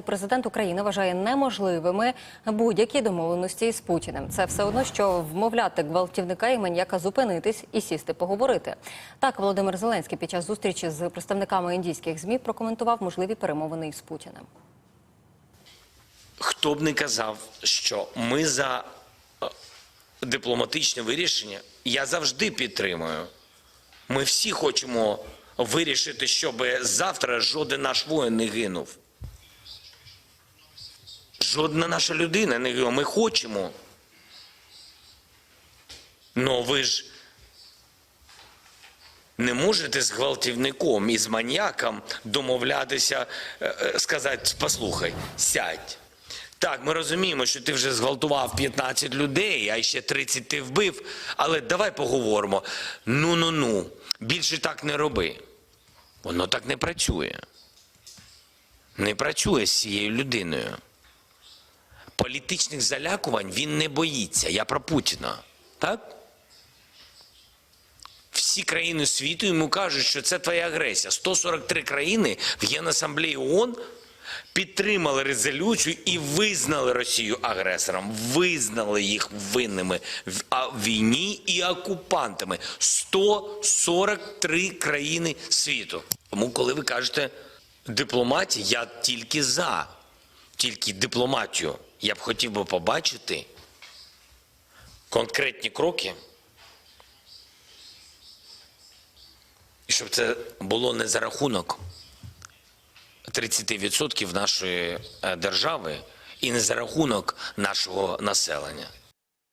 Президент України вважає неможливими будь-які домовленості з Путіним. Це все одно, що вмовляти гвалтівника і маньяка зупинитись і сісти поговорити. Так Володимир Зеленський під час зустрічі з представниками індійських змі прокоментував можливі перемовини із Путіним. Хто б не казав, що ми за е, дипломатичне вирішення, я завжди підтримую. Ми всі хочемо вирішити, щоб завтра жоден наш воїн не гинув. Жодна наша людина не гинула. Ми хочемо. Ну ви ж не можете з гвалтівником і з маньяком домовлятися, е, е, сказати, послухай, сядь. Так, ми розуміємо, що ти вже зґвалтував 15 людей, а ще 30 ти вбив. Але давай поговоримо. Ну ну ну, більше так не роби. Воно так не працює. Не працює з цією людиною. Політичних залякувань він не боїться. Я про Путіна. Так? Всі країни світу йому кажуть, що це твоя агресія. 143 країни в Генасамблеї ООН підтримали резолюцію і визнали Росію агресором, визнали їх винними в війні і окупантами. 143 країни світу. Тому, коли ви кажете дипломатія, я тільки за, тільки дипломатію. Я б хотів би побачити конкретні кроки. І щоб це було не за рахунок 30% нашої е, держави і не за рахунок нашого населення.